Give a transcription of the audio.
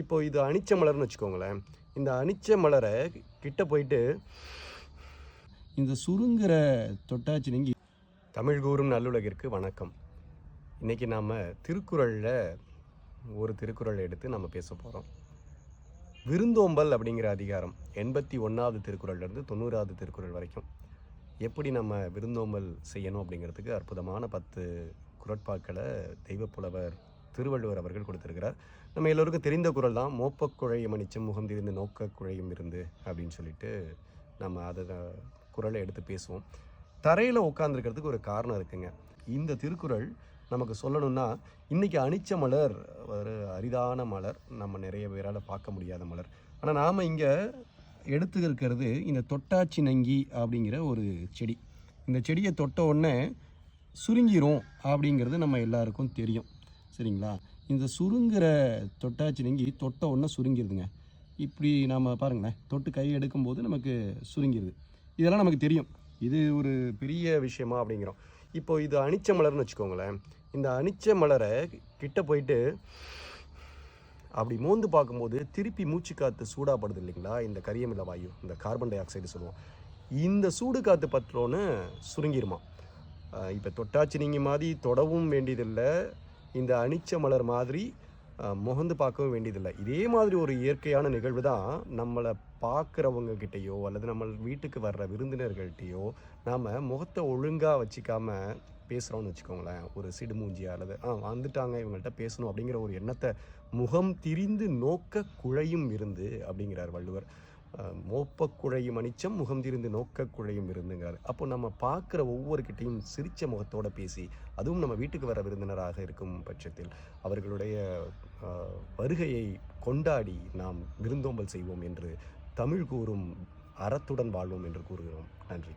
இப்போ இது அனிச்ச மலர்னு வச்சுக்கோங்களேன். இந்த அனிச்ச மலரை கிட்ட போயிட்டு இந்த சுருங்குற தொட்டாச்சு நீங்கி தமிழ் கூறும் நல்லுலகிற்கு வணக்கம். இன்றைக்கி நாம் திருக்குறளில் ஒரு திருக்குறள் எடுத்து நம்ம பேச போகிறோம் விருந்தோம்பல் அப்படிங்கிற அதிகாரம் எண்பத்தி ஒன்றாவது திருக்குறள்லேருந்து தொண்ணூறாவது திருக்குறள் வரைக்கும். எப்படி நம்ம விருந்தோம்பல் செய்யணும் அப்படிங்கிறதுக்கு அற்புதமான பத்து குரட்பாக்களை தெய்வப்புலவர் திருவள்ளுவர் அவர்கள் கொடுத்துருக்கிறார். நம்ம எல்லோருக்கும் தெரிந்த குரல் தான் மோப்பக்குழையும் மணிச்சம் முகம் திரிந்து நோக்க குழையும் இருந்து அப்படின்னு சொல்லிட்டு நம்ம அதை தான் குரலை எடுத்து பேசுவோம். தரையில் உட்காந்துருக்கிறதுக்கு ஒரு காரணம் இருக்குங்க. இந்த திருக்குறள் நமக்கு சொல்லணும்னா இன்றைக்கி அணிச்ச மலர் ஒரு அரிதான மலர் நம்ம நிறைய பேரால் பார்க்க முடியாத மலர். ஆனால் நாம் இங்கே எடுத்துக்கிறது இந்த தொட்டாச்சி நங்கி அப்படிங்கிற ஒரு செடி. இந்த செடியை தொட்ட உடனே சுருங்கிரும் அப்படிங்கிறது நம்ம எல்லாருக்கும் தெரியும். சரிங்களா? இந்த சுருங்குற தொட்டாச்சி நெங்கி தொட்ட உடனே சுருங்கிருதுங்க. இப்படி நாம் பாருங்களேன். தொட்டு கை எடுக்கும்போது நமக்கு சுருங்கிருது. இதெல்லாம் நமக்கு தெரியும். இது ஒரு பெரிய விஷயமா அப்படிங்கிறோம். இப்போ இது அனிச்ச மலர்னு வச்சுக்கோங்களேன். இந்த அனிச்ச மலரை கிட்ட போயிட்டு அப்படி மோந்து பார்க்கும்போது திருப்பி மூச்சு காற்று சூடாப்படுது இல்லைங்களா? இந்த கரியமில வாயு இந்த கார்பன் டை ஆக்சைடு சொல்லுவோம். இந்த சூடு காற்று பற்றோன்னு சுருங்கிருமா. இப்போ தொட்டாச்சி நீங்கள் மாதிரி தொடவும் வேண்டியதில்லை. இந்த அனிச்ச மலர் மாதிரி முகந்து பார்க்கவும் வேண்டியதில்லை. இதே மாதிரி ஒரு இயற்கையான நிகழ்வு தான் நம்மளை பார்க்குறவங்க கிட்டேயோ அல்லது நம்ம வீட்டுக்கு வர்ற விருந்தினர்கள்ட்டையோ நாம் முகத்தை ஒழுங்காக வச்சுக்காம பேசுகிறோம்னு வச்சுக்கோங்களேன். ஒரு சிடுமூஞ்சியா அல்லது ஆ வந்துட்டாங்க இவங்கள்ட்ட பேசணும் அப்படிங்கிற ஒரு எண்ணத்தை முகம் திரிந்து நோக்க குழையும் இருந்து அப்படிங்கிறார் வள்ளுவர். மோப்ப குழையும் அனிச்சம் முகம் திரிந்து நோக்க குழையும் இருந்துங்கிறார் அப்போ நம்ம பார்க்குற ஒவ்வொருக்கிட்டையும் சிரிச்ச முகத்தோடு பேசி அதுவும் நம்ம வீட்டுக்கு வர விருந்தினராக இருக்கும் பட்சத்தில் அவர்களுடைய வருகையை கொண்டாடி நாம் விருந்தோம்பல் செய்வோம் என்று தமிழ் கூறும் அறத்துடன் வாழ்வோம் என்று கூறுகிறோம். நன்றி.